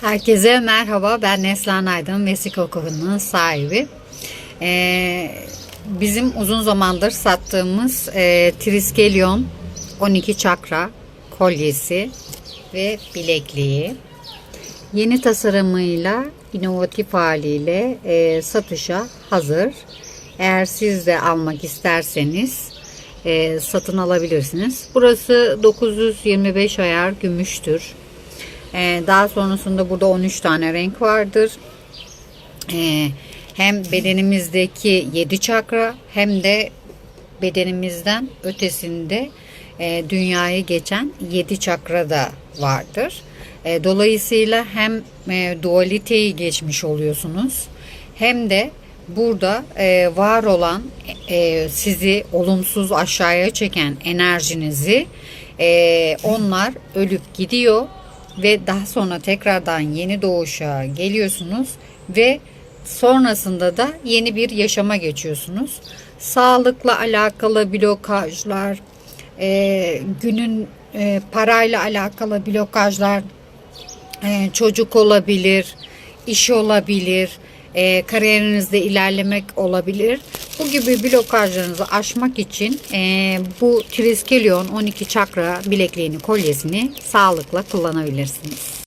Herkese merhaba. Ben Neslihan Aydın, Vesik Okulu'nun sahibi. Ee, bizim uzun zamandır sattığımız e, Triskelion 12 çakra kolyesi ve bilekliği. Yeni tasarımıyla, inovatif haliyle e, satışa hazır. Eğer siz de almak isterseniz e, satın alabilirsiniz. Burası 925 ayar gümüştür. Ee, daha sonrasında burada 13 tane renk vardır. Ee, hem bedenimizdeki 7 çakra hem de bedenimizden ötesinde e, dünyayı geçen 7 çakra da vardır. E, dolayısıyla hem e, dualiteyi geçmiş oluyorsunuz hem de burada var olan sizi olumsuz aşağıya çeken enerjinizi onlar ölüp gidiyor ve daha sonra tekrardan yeni doğuşa geliyorsunuz ve sonrasında da yeni bir yaşama geçiyorsunuz. Sağlıkla alakalı blokajlar, e, günün e, parayla alakalı blokajlar, e, çocuk olabilir, iş olabilir, e, kariyerinizde ilerlemek olabilir. Bu gibi blokajlarınızı aşmak için e, bu Triskelion 12 çakra bilekliğini, kolyesini sağlıkla kullanabilirsiniz.